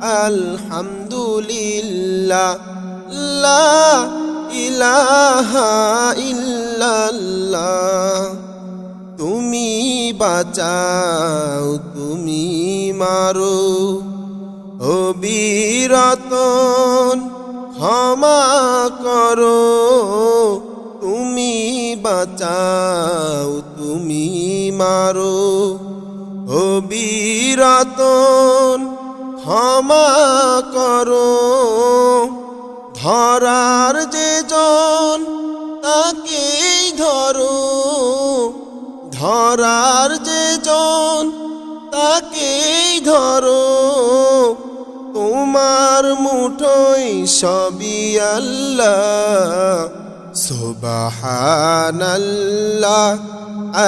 আলহামদুলিল্লাহ, লা ইলাহা ইল্লাল্লাহ। তুমি বাঁচাও, তুমি মারো। ও বীরতন ক্ষমা করো। তুমি বাঁচাও, তুমি মারো। ও বীরতন ক্ষমা করো। ধরার যে জন তাকেই ধরো। ধরার যে জন তাকেই ধরো। তোমার মুঠোই সবই আল্লাহ, সুবহানাল্লাহ,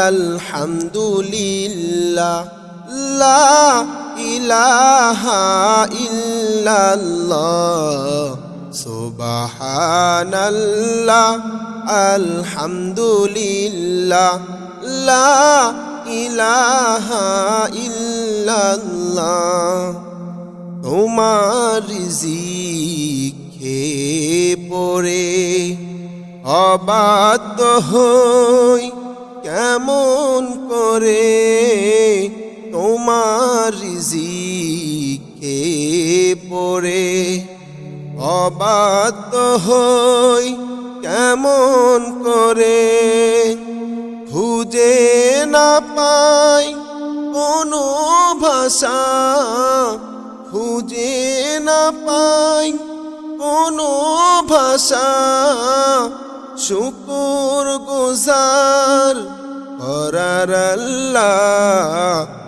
আলহামদুলিল্লাহ, লা ইলাহা ইল্লাল্লাহ আলহামদুলিল্লাহ লা ইলাহা ইল্লাল্লাহ। তোমার জিখে পড়ে অবাধ্য হই কেমন করে তোমার জিখে পড়ে অবাধ্য হই কেমন করে খুঁজে না পাই কোনো ভাষা, খুঁজে না পাই কোনো ভাষা। শুকুর গুজার করার আল্লাহ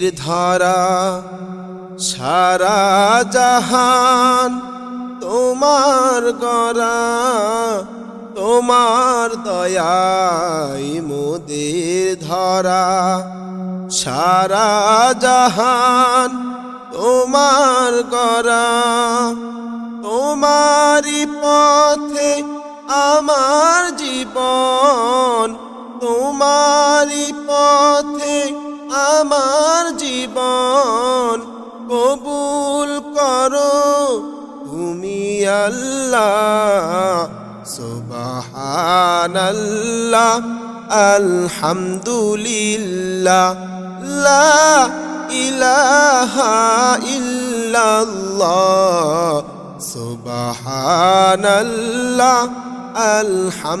মোদের ধারা সারা জাহান, তোমার গড়া, তোমার দয়ায় মোদের ধরা। সারা জাহান, তোমার গড়া, তোমারই পথে আমার জীবন, তোমারই পথে আমার জীবন কবুল করো। তুমি আল্লাহ সুবহানাল্লাহ আলহামদুলিল্লাহ লা ইলাহা ইল্লাল্লাহ সুবহানাল্লাহ আলহামদুলিল্লাহ